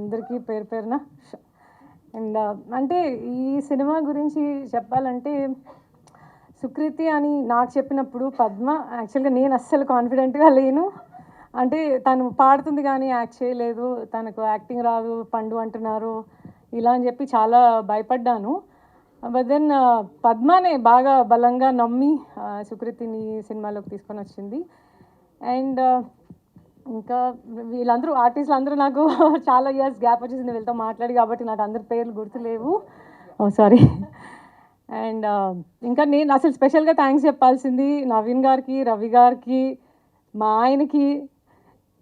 అందరికీ పేరు పేరున అండ్ అంటే ఈ సినిమా గురించి చెప్పాలంటే సుకృతి అని నాకు చెప్పినప్పుడు పద్మ యాక్చువల్గా నేను అస్సలు కాన్ఫిడెంట్గా లేను. అంటే తను పాడుతుంది కానీ యాక్ట్ చేయలేదు. తనకు యాక్టింగ్ రాదు పండు అంటున్నారు ఇలా అని చెప్పి చాలా భయపడ్డాను. బట్ దెన్ పద్మనే బాగా బలంగా నమ్మి సుకృతిని సినిమాలోకి తీసుకొని వచ్చింది. అండ్ ఇంకా వీళ్ళందరూ ఆర్టిస్టులు అందరూ నాకు చాలా ఇయర్స్ గ్యాప్ వచ్చేసింది వీళ్ళతో మాట్లాడి కాబట్టి నాకు అందరి పేర్లు గుర్తులేవు. సారీ అండ్ uh, ఇంకా నేను అసలు స్పెషల్గా థ్యాంక్స్ చెప్పాల్సింది నవీన్ గారికి రవి గారికి మా ఆయనకి.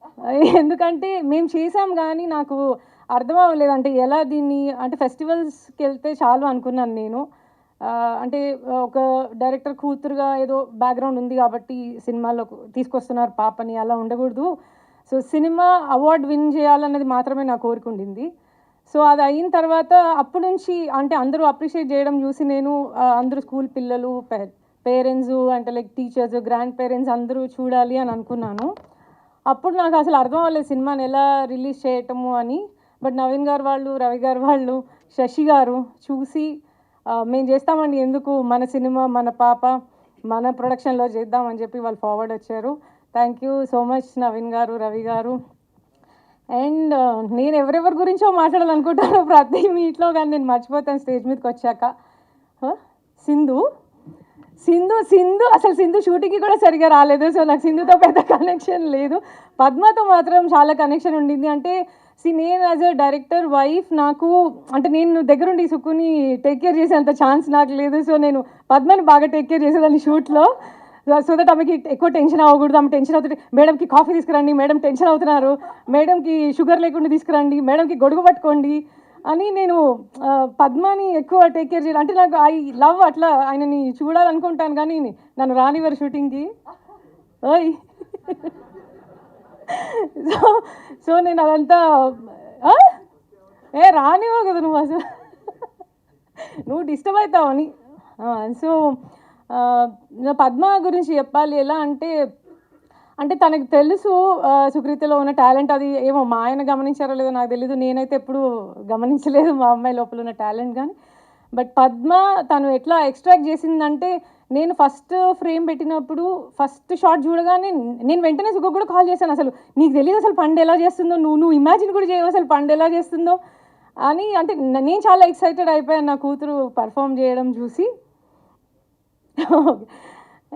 ఎందుకంటే మేము చేసాం కానీ నాకు అర్థం అవ్వలేదు. అంటే ఎలా దీన్ని అంటే ఫెస్టివల్స్కి వెళ్తే చాలు అనుకున్నాను నేను. అంటే ఒక డైరెక్టర్ కూతురుగా ఏదో బ్యాక్గ్రౌండ్ ఉంది కాబట్టి సినిమాలో తీసుకొస్తున్నారు పాపని అలా ఉండకూడదు. సో సినిమా అవార్డ్ విన్ చేయాలన్నది మాత్రమే నా కోరిక ఉండింది. సో అది అయిన తర్వాత అప్పటి నుంచి అంటే అందరూ అప్రిషియేట్ చేయడం చూసి నేను అందరూ స్కూల్ పిల్లలు పేరెంట్స్ అంటే లైక్ టీచర్స్ గ్రాండ్ పేరెంట్స్ అందరూ చూడాలి అని అనుకున్నాను. అప్పుడు నాకు అసలు అర్థం అవ్వలేదు సినిమాని ఎలా రిలీజ్ చేయటము అని. బట్ నవీన్ గారు వాళ్ళు రవి గారు వాళ్ళు శశి గారు చూసి మేము చేస్తామండి. ఎందుకు? మన సినిమా మన పాప మన ప్రొడక్షన్లో చేద్దామని చెప్పి వాళ్ళు ఫార్వర్డ్ వచ్చారు. Thank you so much Naveen గారు రవి గారు. అండ్ నేను ఎవరెవరి గురించో మాట్లాడాలనుకుంటాను ప్రతి మీట్లో కానీ నేను మర్చిపోతాను స్టేజ్ మీదకి వచ్చాక. సింధు? సింధు సింధు అసలు సింధు షూటింగ్కి కూడా సరిగా రాలేదు. సో నాకు సింధుతో పెద్ద కనెక్షన్ లేదు. పద్మతో మాత్రం చాలా కనెక్షన్ ఉండింది. అంటే సి నేను యాజ్ అ డైరెక్టర్ వైఫ్ నాకు అంటే నేను దగ్గరుండి సుక్కుని టేక్ కేర్ చేసేంత ఛాన్స్ నాకు లేదు. సో నేను పద్మని బాగా టేక్ కేర్ చేసేదాన్ని షూట్లో సో దట్ ఆమెకి ఎక్కువ టెన్షన్ అవ్వకూడదు. ఆమె టెన్షన్ అవుతుంది. మేడంకి కాఫీ తీసుకురండి. మేడం టెన్షన్ అవుతున్నారు. మేడంకి షుగర్ లేకుండా తీసుకురండి. మేడంకి గొడుగు పట్టుకోండి అని నేను పద్మాని ఎక్కువ టేక్ కేర్ చేయాలి. అంటే నాకు ఐ లవ్ అట్లా ఆయనని చూడాలనుకుంటాను కానీ నన్ను రానివ్వరు షూటింగ్కి ఓయ్. సో సో నేను అదంతా ఏ రానివో కదా నువ్వు అసలు. నువ్వు డిస్టర్బ్ అవుతావని సో పద్మ గురించి చెప్పాలి ఎలా అంటే అంటే తనకు తెలుసు సుకృతిలో ఉన్న టాలెంట్ అది ఏమో మా ఆయన గమనించారో లేదో నాకు తెలీదు. నేనైతే ఎప్పుడు గమనించలేదు మా అమ్మాయి లోపల ఉన్న టాలెంట్ కానీ బట్ పద్మ తను ఎట్లా ఎక్స్ట్రాక్ట్ చేసిందంటే నేను ఫస్ట్ ఫ్రేమ్ పెట్టినప్పుడు ఫస్ట్ షాట్ చూడగానే నేను వెంటనే సుఖ కూడా కాల్ చేశాను. అసలు నీకు తెలియదు అసలు పండు ఎలా చేస్తుందో నువ్వు నువ్వు ఇమాజిన్ కూడా చేయవు అసలు పండు ఎలా చేస్తుందో అని అంటే నేను చాలా ఎక్సైటెడ్ అయిపోయాను నా కూతురు పర్ఫామ్ చేయడం చూసి.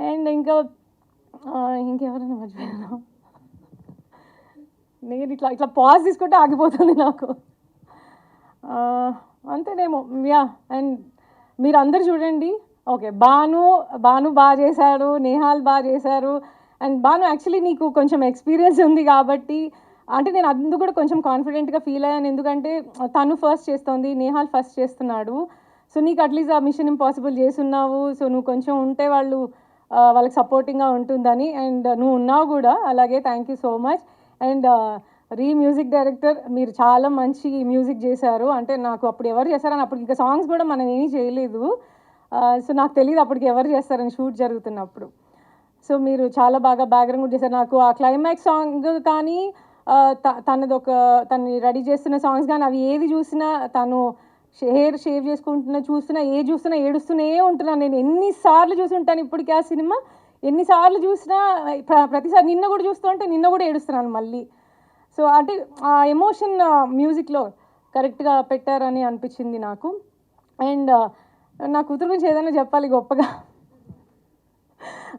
అండ్ ఇంకా ఇంకెవరైనా మర్చిపోయాను నేను ఇట్లా ఇట్లా పాజ్ తీసుకుంటే ఆగిపోతుంది నాకు. అంతేనేమో యా అండ్ మీరు అందరు చూడండి. ఓకే బాను బాను బాగా చేశాడు నేహాల్ బాగా చేశారు. అండ్ బాను యాక్చువల్లీ నీకు కొంచెం ఎక్స్పీరియన్స్ ఉంది కాబట్టి అంటే నేను అందుకు కూడా కొంచెం కాన్ఫిడెంట్గా ఫీల్ అయ్యాను. ఎందుకంటే తను ఫస్ట్ చేస్తోంది నేహాల్ ఫస్ట్ చేస్తున్నాడు. సో నీకు అట్లీస్ట్ ఆ మిషన్ ఇంపాసిబుల్ చేస్తున్నావు. సో నువ్వు కొంచెం ఉంటే వాళ్ళు వాళ్ళకి సపోర్టింగ్గా ఉంటుందని. అండ్ నువ్వు ఉన్నావు కూడా అలాగే thank you so much and re music director మీరు చాలా మంచి మ్యూజిక్ చేశారు. అంటే నాకు అప్పుడు ఎవరు చేశారని అప్పుడు ఇంకా సాంగ్స్ కూడా మనం ఏమీ చేయలేదు. సో నాకు తెలియదు అప్పటికి ఎవరు చేస్తారని షూట్ జరుగుతున్నప్పుడు. సో మీరు చాలా బాగా బ్యాక్గ్రౌండ్ కూడా చేశారు. నాకు ఆ క్లైమాక్స్ సాంగ్ కానీ త- తనది ఒక తను రెడీ చేస్తున్న సాంగ్స్ కానీ అవి ఏది చూసినా తను హెయిర్ షేవ్ చేసుకుంటున్నా చూస్తున్నా ఏ చూస్తున్నా ఏడుస్తూనే ఉంటున్నాను. నేను ఎన్నిసార్లు చూసి ఉంటాను ఇప్పటికీ ఆ సినిమా. ఎన్నిసార్లు చూసినా ప్ర- ప్రతిసారి నిన్న కూడా చూస్తుంటే నిన్న కూడా ఏడుస్తున్నాను మళ్ళీ. సో అంటే ఆ ఎమోషన్ మ్యూజిక్లో కరెక్ట్గా పెట్టారని అనిపించింది నాకు. అండ్ నా కూతురు గురించి ఏదైనా చెప్పాలి గొప్పగా?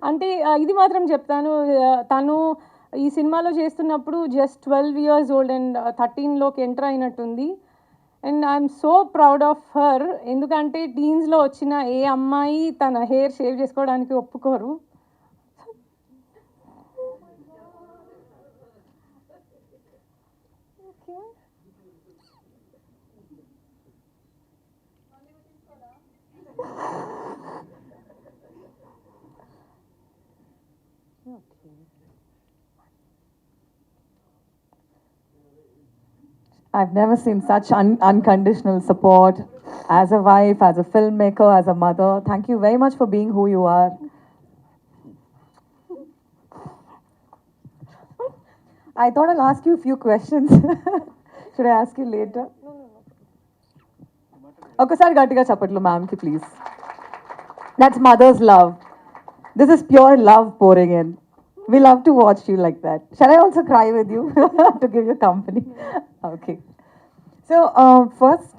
అంటే ఇది మాత్రం చెప్తాను. తను ఈ సినిమాలో చేస్తున్నప్పుడు just twelve years old and థర్టీన్లోకి enter అయినట్టుంది. And I'm so proud of her ఎందుకంటే టీన్స్లో వచ్చిన ఏ అమ్మాయి తన హెయిర్ షేవ్ చేసుకోవడానికి ఒప్పుకోరు. I've never seen such un- unconditional support as a wife, as a filmmaker, as a mother. Thank you very much for being who you are. I thought I'll ask you a few questions. Should I ask you later ఒకసారి గట్టిగా చెప్పట్లు మ్యామ్కి please that's mothers love This is pure love pouring in we love to watch you like that shall I also cry with you to give you company okay so first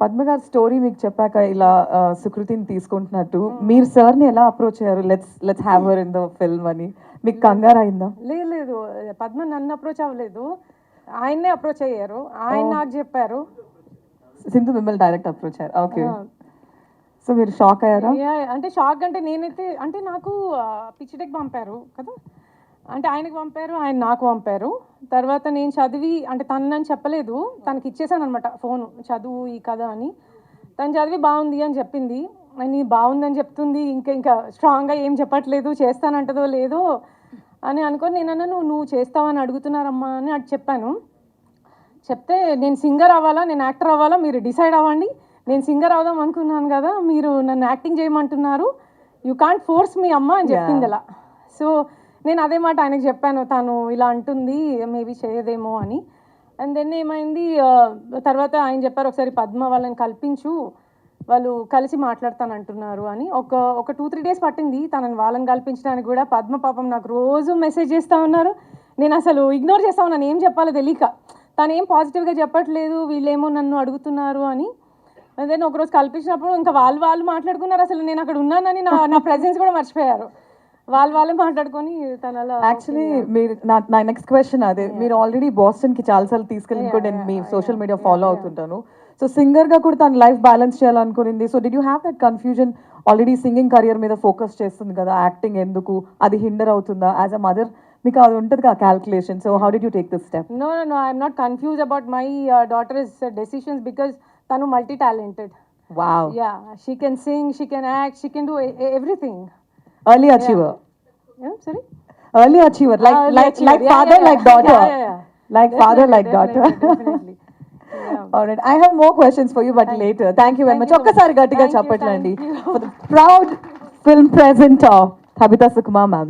Padma గారి story మీకు చెప్పాక ఇలా uh, సుకృతిని తీసుకుంటున్నట్టు. మీరు సార్ని ఎలా approach అయ్యారు? Let's let's have her in the film అని. మీకు కంగారు అయిందా? లేదు లేదు. పద్మ నన్ను అప్రోచ్ అవ్వలేదు. ఆయన్నే అప్రోచ్ అయ్యారు. ఆయన నాకు చెప్పారు. సింధు మిమ్మల్ని డైరెక్ట్ అప్రోచ్ అయ్యారు. ఓకే సో మీరు షాక్ అయ్యారా? అంటే షాక్ అంటే నేనైతే అంటే నాకు పిచ్చిటెక్ పంపారు కదా. అంటే ఆయనకు పంపారు ఆయన నాకు పంపారు. తర్వాత నేను చదివి అంటే తను నన్ను చెప్పలేదు. తనకి ఇచ్చేసాను అనమాట ఫోన్ చదువు ఈ కథ అని. తను చదివి బాగుంది అని చెప్పింది. అని బాగుందని చెప్తుంది ఇంకా ఇంకా స్ట్రాంగ్గా ఏం చెప్పట్లేదు చేస్తానంటదో లేదో అని అనుకొని నేను అన్న నువ్వు చేస్తావని అడుగుతున్నారమ్మా అని అది చెప్పాను. చెప్తే నేను సింగర్ అవ్వాలా నేను యాక్టర్ అవ్వాలా మీరు డిసైడ్ అవ్వండి. నేను సింగర్ అవుదాం అనుకున్నాను కదా మీరు నన్ను యాక్టింగ్ చేయమంటున్నారు. యూ కాంట్ ఫోర్స్ మీ అమ్మ అని చెప్పింది ఇలా సో నేను అదే మాట ఆయనకు చెప్పాను తను ఇలా అంటుంది మేబీ చేయదేమో అని. అండ్ దెన్ ఏమైంది తర్వాత ఆయన చెప్పారు ఒకసారి పద్మ వాళ్ళని కల్పించు వాళ్ళు కలిసి మాట్లాడతానంటున్నారు అని. ఒక ఒక టూ త్రీ డేస్ పట్టింది తనని వాళ్ళని కల్పించడానికి కూడా. పద్మ పాపం నాకు రోజు మెసేజ్ చేస్తూ ఉన్నారు. నేను అసలు ఇగ్నోర్ చేస్తా ఉన్నాను ఏం చెప్పాలో తెలియక. తను ఏం పాజిటివ్గా చెప్పట్లేదు వీళ్ళేమో నన్ను అడుగుతున్నారు అని. దెన్ ఒకరోజు కల్పించినప్పుడు ఇంకా వాళ్ళు వాళ్ళు మాట్లాడుకున్నారు. అసలు నేను అక్కడ ఉన్నానని నా నా ప్రెజెన్స్ కూడా మర్చిపోయారు. వాళ్ళు వాళ్ళే మాట్లాడుకొని తన యాక్చువల్లీ మీరు నా నా నెక్స్ట్ క్వశ్చన్ అదే. మీరు ఆల్రెడీ బాస్టన్కి చాలా సార్లు తీసుకెళ్ళి కూడా నేను మీ సోషల్ మీడియా ఫాలో అవుతుంటాను. సో సింగర్గా కూడా తన life balance చేయాలనుకునింది. So did you have that confusion already singing career మీద ఫోకస్ చేస్తుంది కదా. యాక్టింగ్ ఎందుకు? అది హిండర్ అవుతుందా? యాజ్ అ మదర్ మీకు అది ఉంటుంది కదా calculation so how did you take this step No, no, no. I'm not confused about my uh, daughter's uh, because Tanu multi-talented. Wow Yeah, she can sing, she can act, she can do e- e- everything. Early achiever Yeah, sorry. Early achiever like Ah, early like achiever. Like father like. Daughter. Like father Definitely, like daughter have more questions for you, but later. Thank you very Thank much. you. ఒక్కసారి గట్టిగా చెప్పట్లండి thank you. for the proud film presenter, Tabitha Sukumar ma'am.